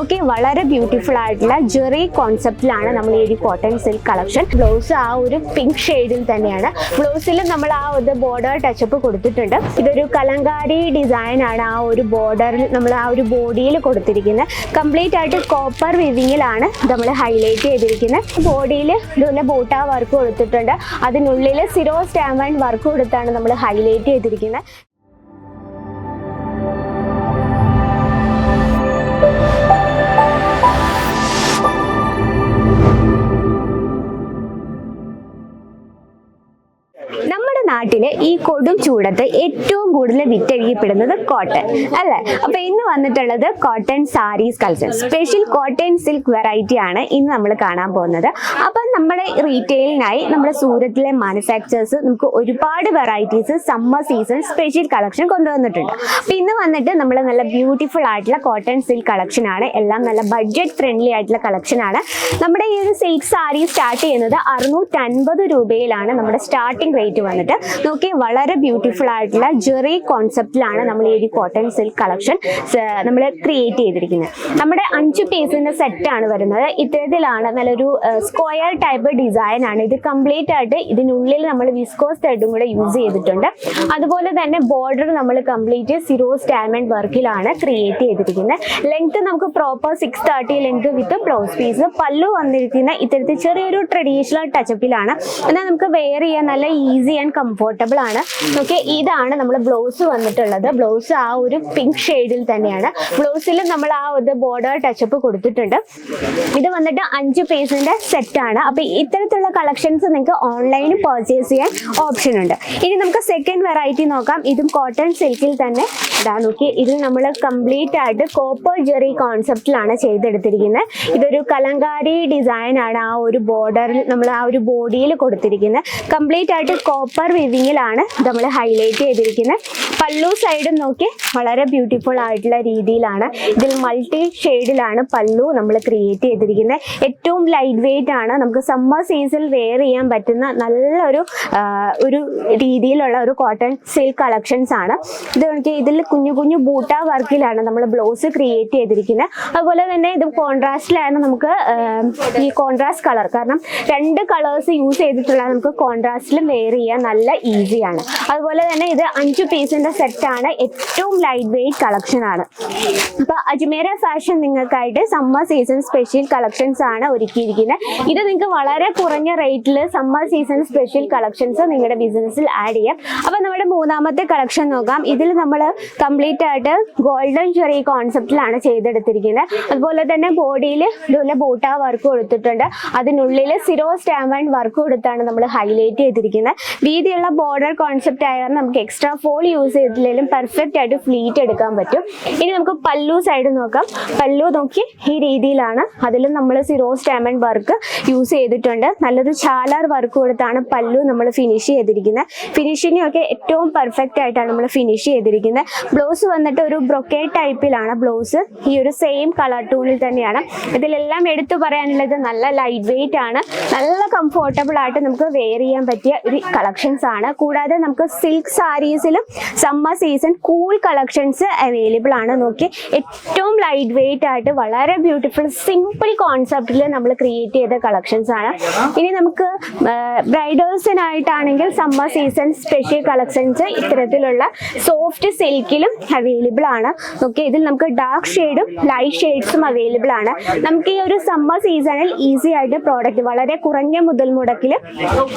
നോക്കി വളരെ ബ്യൂട്ടിഫുൾ ആയിട്ടുള്ള ജെറി കോൺസെപ്റ്റിലാണ് നമ്മൾ ഈ ഒരു കോട്ടൺ സിൽക്ക് കളക്ഷൻ ബ്ലൗസ് ആ ഒരു പിങ്ക് ഷെയ്ഡിൽ തന്നെയാണ്. ബ്ലൗസിൽ നമ്മൾ ആ ഒരു ബോർഡർ ടച്ചപ്പ് കൊടുത്തിട്ടുണ്ട്. ഇതൊരു കലങ്കാരി ഡിസൈൻ ആണ് ആ ഒരു ബോർഡറിൽ നമ്മൾ ആ ഒരു ബോഡിയിൽ കൊടുത്തിരിക്കുന്നത്. കംപ്ലീറ്റ് ആയിട്ട് കോപ്പർ വിവിങ്ങിലാണ് നമ്മൾ ഹൈലൈറ്റ് ചെയ്തിരിക്കുന്നത്. ബോഡിയിൽ ഇതുപോലെ ബോട്ടാ വർക്ക് കൊടുത്തിട്ടുണ്ട്. അതിനുള്ളിൽ സിറോ സ്റ്റാമ്പ് വർക്ക് കൊടുത്താണ് നമ്മൾ ഹൈലൈറ്റ് ചെയ്തിരിക്കുന്നത്. കൊടും ചൂടത്ത് ഏറ്റവും കൂടുതൽ വിറ്റഴിയപ്പെടുന്നത് കോട്ടൺ അല്ലെ? അപ്പൊ ഇന്ന് വന്നിട്ടുള്ളത് cotton saris culture special cotton silk variety ആണ് ഇന്ന് നമ്മൾ കാണാൻ പോകുന്നത്. അപ്പൊ നമ്മുടെ റീറ്റെയിലിനായി നമ്മുടെ സൂരത്തിലെ മാനുഫാക്ചേഴ്സ് നമുക്ക് ഒരുപാട് varieties summer season special collection കൊണ്ടുവന്നിട്ടുണ്ട്. അപ്പൊ ഇന്ന് വന്നിട്ട് നമ്മൾ നല്ല ബ്യൂട്ടിഫുൾ ആയിട്ടുള്ള കോട്ടൺ സിൽക്ക് കളക്ഷൻ ആണ്. എല്ലാം നല്ല ബഡ്ജറ്റ് ഫ്രണ്ട്ലി ആയിട്ടുള്ള കളക്ഷൻ ആണ്. നമ്മുടെ ഈ ഒരു സിൽക്ക് സാരി സ്റ്റാർട്ട് ചെയ്യുന്നത് അറുന്നൂറ്റൻപത് രൂപയിലാണ് നമ്മുടെ സ്റ്റാർട്ടിംഗ് റേറ്റ് വന്നിട്ട്. നോക്കി വളരെ ബ്യൂട്ടിഫുൾ ആയിട്ടുള്ള ജെറി കോൺസെപ്റ്റിലാണ് നമ്മൾ ഈ ഒരു കോട്ടൺ സിൽക്ക് കളക്ഷൻ നമ്മൾ ക്രിയേറ്റ് ചെയ്തിരിക്കുന്നത്. നമ്മുടെ അഞ്ച് പീസിന്റെ ആണ് വരുന്നത്. ഇത്തരത്തിലാണ് നല്ലൊരു സ്ക്വയർ ടൈപ്പ് ഡിസൈൻ ആണ്. ഇത് കംപ്ലീറ്റ് ആയിട്ട് ഇതിനുള്ളിൽ നമ്മൾ വിസ്കോസ് ത്രെഡും കൂടെ യൂസ് ചെയ്തിട്ടുണ്ട്. അതുപോലെ തന്നെ ബോർഡർ നമ്മൾ കംപ്ലീറ്റ് സിറോ സ്റ്റാമൻഡ് വർക്കിലാണ് ക്രിയേറ്റ് ചെയ്തിരിക്കുന്നത്. ലെങ്ത് നമുക്ക് proper six thirty length with blouse piece pallu വന്നിരിക്കുന്ന ഇത്തരത്തിൽ ചെറിയൊരു ട്രഡീഷണൽ ടച്ചപ്പിലാണ് എന്നാൽ നമുക്ക് വെയർ ചെയ്യാൻ നല്ല ഈസി ആൻഡ് കംഫോർട്ടബിൾ ആണ്. ഓക്കെ ഇതാണ് നമ്മൾ ബ്ലൗസ് വന്നിട്ടുള്ളത്. ബ്ലൗസ് ആ ഒരു പിങ്ക് ഷെയ്ഡിൽ തന്നെയാണ്. ബ്ലൗസിൽ നമ്മൾ ആ ഒരു ബോർഡർ ടച്ചപ്പ് കൊടുത്തിട്ടുണ്ട്. ഇത് വന്നിട്ട് അഞ്ച് പീസിന്റെ സെറ്റ് ആണ്. അപ്പൊ ഇത്തരത്തിലുള്ള കളക്ഷൻസ് നിങ്ങൾക്ക് ഓൺലൈനിൽ പർച്ചേസ് ചെയ്യാൻ ഓപ്ഷൻ ഉണ്ട്. ഇനി നമുക്ക് സെക്കൻഡ് വെറൈറ്റി നോക്കാം. ഇതും കോട്ടൺ സിൽക്കിൽ തന്നെ. ഇതാ നോക്കി. ഇതിൽ നമ്മൾ കംപ്ലീറ്റ് ആയിട്ട് കോപ്പർ ജെറി കോൺസെപ്റ്റിലാണ് ചെയ്തെടുത്തിരിക്കുന്നത്. ഇതൊരു കലങ്കാരി ഡിസൈൻ ആണ് ആ ഒരു ബോർഡറിൽ നമ്മൾ ആ ഒരു ബോഡിയിൽ കൊടുത്തിരിക്കുന്നത്. കംപ്ലീറ്റ് ആയിട്ട് കോപ്പർ വിവിങ്ങിലാണ് നമ്മൾ ഹൈലൈറ്റ് ചെയ്തിരിക്കുന്നത് പല്ലു സൈഡും നോക്കി വളരെ ബ്യൂട്ടിഫുൾ ആയിട്ടുള്ള രീതിയിലാണ്. ഇതിൽ മൾട്ടി ഷെയ്ഡിലാണ് പല്ലു നമ്മൾ ക്രിയേറ്റ് ചെയ്തിരിക്കുന്നത് ഏറ്റവും ലൈറ്റ് വെയിറ്റ് ആണ്. നമുക്ക് സമ്മർ സീസണിൽ വെയർ ചെയ്യാൻ പറ്റുന്ന നല്ലൊരു ഒരു രീതിയിലുള്ള ഒരു കോട്ടൺ സിൽക്ക് കളക്ഷൻസ് ആണ്. ഇത് നോക്കി ഇതിൽ കുഞ്ഞു കുഞ്ഞു ബൂട്ട വർക്കിലാണ് നമ്മൾ ബ്ലൗസ് ക്രിയേറ്റ് ചെയ്തിരിക്കുന്നത് അതുപോലെ തന്നെ ഇത് കോൺട്രാസ്റ്റിലാണ് നമുക്ക് ഈ കോൺട്രാസ്റ്റ് കളർ കാരണം രണ്ട് കളേഴ്സ് യൂസ് ചെയ്തിട്ടുള്ള നമുക്ക് കോൺട്രാസ്റ്റിലും വെയർ ചെയ്യാൻ നല്ല ഈസിയാണ് അതുപോലെ തന്നെ ഇത് അഞ്ച് പീസിന്റെ സെറ്റാണ് ഏറ്റവും ലൈറ്റ് വെയിറ്റ് കളക്ഷൻ ആണ്. അപ്പൊ അജ്മേര ഫാഷൻ നിങ്ങൾക്കായിട്ട് സമ്മർ സീസൺ സ്പെഷ്യൽ കളക്ഷൻസ് ആണ് ഒരുക്കിയിരിക്കുന്നത്. ഇത് നിങ്ങൾക്ക് വളരെ കുറഞ്ഞ റേറ്റിൽ സമ്മർ സീസൺ സ്പെഷ്യൽ കളക്ഷൻസ് നിങ്ങളുടെ ബിസിനസ്സിൽ ആഡ് ചെയ്യാം. അപ്പൊ നമ്മുടെ മൂന്നാമത്തെ കളക്ഷൻ നോക്കാം. ഇതിൽ നമ്മൾ കംപ്ലീറ്റ് ആയിട്ട് ഗോൾഡൻ ചെറി കോൺസെപ്റ്റിലാണ് ചെയ്തെടുത്തിരിക്കുന്നത്. അതുപോലെ തന്നെ ബോഡിയിൽ ഇതുപോലെ ബോട്ട വർക്ക് കൊടുത്തിട്ടുണ്ട്. അതിനുള്ളിൽ സിറോ സ്റ്റാമ്പ് വർക്ക് കൊടുത്താണ് നമ്മൾ ഹൈലൈറ്റ് ചെയ്തിരിക്കുന്നത്. വീതിയുള്ള ബോർഡർ കോൺസെപ്റ്റ് ആയാലും നമുക്ക് എക്സ്ട്രാ ഫോൾ യൂസ് ചെയ്തില്ലെങ്കിലും പെർഫെക്റ്റ് ആയിട്ട് ഫ്ലീറ്റ് എടുക്കാൻ പറ്റും. ഇനി നമുക്ക് പല്ലു സൈഡ് നോക്കാം. പല്ലു നോക്കി ഈ രീതിയിലാണ്. അതിലും നമ്മൾ സിറോ സ്റ്റാമൺ വർക്ക് യൂസ് ചെയ്തിട്ടുണ്ട്. നല്ലൊരു ചാലാർ വർക്ക് കൊടുത്താണ് പല്ലു നമ്മൾ ഫിനിഷ് ചെയ്തിരിക്കുന്നത്. ഫിനിഷിംഗ് ഒക്കെ ഏറ്റവും പെർഫെക്റ്റ് ആയിട്ടാണ് നമ്മൾ ഫിനിഷ് ചെയ്തിരിക്കുന്നത്. ബ്ലൗസ് വന്നിട്ട് ഒരു ബ്രൊക്കേ ടൈപ്പിലാണ് ബ്ലൗസ് ഈ ഒരു സെയിം കളർ ടൂണിൽ തന്നെയാണ്. ഇതിലെല്ലാം എടുത്തു പറയാനുള്ളത് നല്ല ലൈറ്റ് വെയിറ്റ് ആണ്. നല്ല കംഫോർട്ടബിൾ ആയിട്ട് നമുക്ക് വെയർ ചെയ്യാൻ പറ്റിയ ഒരു കളക്ഷൻസ് ആണ്. കൂടാതെ നമുക്ക് silk സാരീസിലും summer season cool collections available ആണ്. നോക്കി ഏറ്റവും ലൈറ്റ് വെയിറ്റ് ആയിട്ട് വളരെ ബ്യൂട്ടിഫുൾ സിമ്പിൾ കോൺസെപ്റ്റിൽ നമ്മൾ ക്രിയേറ്റ് ചെയ്ത കളക്ഷൻസ് ആണ്. ഇനി നമുക്ക് ബ്രൈഡേഴ്സിനായിട്ടാണെങ്കിൽ സമ്മർ സീസൺ സ്പെഷ്യൽ കളക്ഷൻസ് ഇത്തരത്തിലുള്ള സോഫ്റ്റ് സിൽക്കിലും അവൈലബിൾ ആണ്. ഓക്കെ ഇതിൽ നമുക്ക് ഡാർക്ക് ഷെയ്ഡും ലൈറ്റ് ഷെയ്ഡ്സും അവൈലബിൾ ആണ്. നമുക്ക് ഈ ഒരു സമ്മർ സീസണിൽ ഈസി ആയിട്ട് പ്രോഡക്റ്റ് വളരെ കുറഞ്ഞ മുതൽ മുടക്കിൽ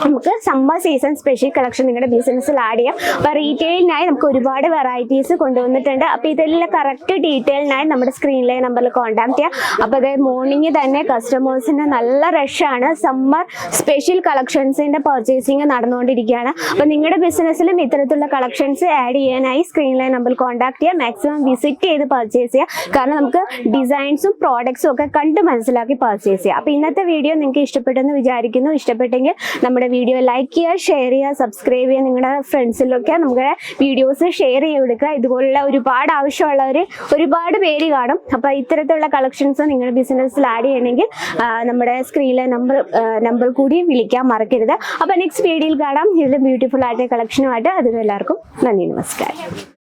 നമുക്ക് സമ്മർ സീസൺ സ്പെഷ്യൽ കളക്ഷൻ നിങ്ങളുടെ ബിസിനസ്സിൽ ആഡ് ചെയ്യാം. അപ്പോൾ റീറ്റെയിലിനായി നമുക്ക് ഒരുപാട് വെറൈറ്റീസ് കൊണ്ടുവന്നിട്ടുണ്ട്. അപ്പോൾ ഇതിലെ കറക്റ്റ് ഡീറ്റെയിലിനായി നമ്മുടെ സ്ക്രീനിലെ നമ്പറിൽ കോൺടാക്ട് ചെയ്യാം. അപ്പോൾ അതായത് മോർണിംഗ് തന്നെ കസ്റ്റമേഴ്സിന് നല്ല റഷാണ് സമ്മർ സ്പെഷ്യൽ കളക്ഷൻസിന്റെ പർച്ചേസിങ് നടന്നുകൊണ്ടിരിക്കുകയാണ്. അപ്പോൾ നിങ്ങളുടെ ബിസിനസ്സിലും ഇത്തരത്തിലുള്ള കളക്ഷൻസ് ആഡ് ചെയ്യാനായി സ്ക്രീനിലെ നമ്പറിൽ കോൺടാക്ട് ചെയ്യുക മാക്സിമം വിസിറ്റ് ചെയ്ത് പർച്ചേസ് ചെയ്യുക കാരണം നമുക്ക് ഡിസൈൻസും പ്രോഡക്ട്സും ഒക്കെ കണ്ട് മനസ്സിലാക്കി പർച്ചേസ് ചെയ്യുക അപ്പോൾ ഇന്നത്തെ വീഡിയോ നിങ്ങൾക്ക് ഇഷ്ടപ്പെട്ടെന്ന് വിചാരിക്കുന്നു. ഇഷ്ടപ്പെട്ടെങ്കിൽ നമ്മുടെ വീഡിയോ ലൈക്ക് ചെയ്യുക ഷെയർ ചെയ്യുക സബ്സ്ക്രൈബ് ചെയ്യുക. നിങ്ങളുടെ ഫ്രണ്ട്സിലൊക്കെ നമുക്ക് വീഡിയോസ് ഷെയർ ചെയ്ത് കൊടുക്കുക ഇതുപോലുള്ള ഒരുപാട് ആവശ്യമുള്ളവർ ഒരുപാട് പേര് കാണും. അപ്പോൾ ഇത്തരത്തിലുള്ള കളക്ഷൻസ് നിങ്ങളുടെ ബിസിനസ്സിൽ ആഡ് ചെയ്യണമെങ്കിൽ നമ്മുടെ സ്ക്രീനിലെ നമ്പർ നമ്പർ കൂടി വിളിക്കാൻ മറക്കരുത്. അപ്പോൾ നെക്സ്റ്റ് വീഡിയോയിൽ കാണാം. ഇതിൽ ബ്യൂട്ടിഫുൾ ആയിട്ട് കളക്ഷനുമായിട്ട് അതിന് എല്ലാവർക്കും നന്ദി നമസ്കാരം.